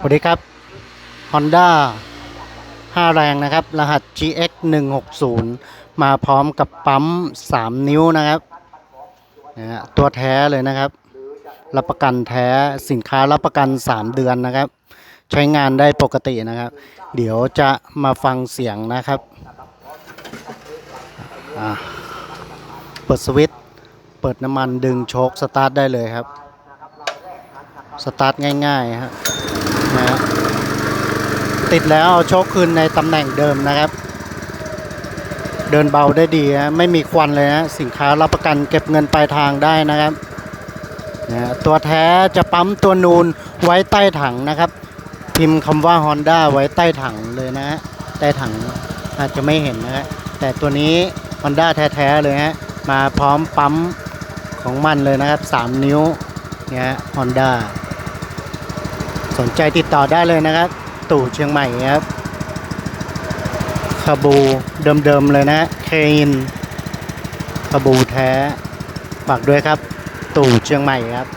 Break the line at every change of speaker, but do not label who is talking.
สวัสดีครับ Honda 5 แรงนะครับ รหัส GX 160มาพร้อมกับปั๊ม 3 นิ้วนะครับนะฮะตัวแท้เลยนะครับ รับประกันแท้สินค้ารับประกัน 3 เดือนนะครับ ใช้งานได้ปกตินะครับ เดี๋ยวจะมาฟังเสียงนะครับอ่าเปิดสวิตช์เปิดน้ำมันดึงโชคสตาร์ทได้เลยครับ สตาร์ทง่ายๆฮะ นะติดแล้วเอาโชคคืนในตำแหน่งเดิมนะครับ เดินเบาได้ดีฮะไม่มีควันเลยนะสินค้ารับประกันเก็บเงินปลายทางได้นะครับนะตัวแท้จะปั๊มตัวนูนไว้ใต้ถังนะครับ พิมพ์คำว่า Honda ไว้ใต้ถังเลยนะฮะใต้ถังอาจจะไม่เห็นนะฮะแต่ตัวนี้ Honda แท้ๆเลยฮะมาพร้อมปั๊มของมันเลยนะครับ 3 นิ้วเนี่ยฮะ Honda สนใจติดต่อได้เลยนะครับ ตู่เชียงใหม่ครับคาบูเดิมๆเลยนะเคนคาบูแท้ฝากด้วยครับ ตู่เชียงใหม่ครับ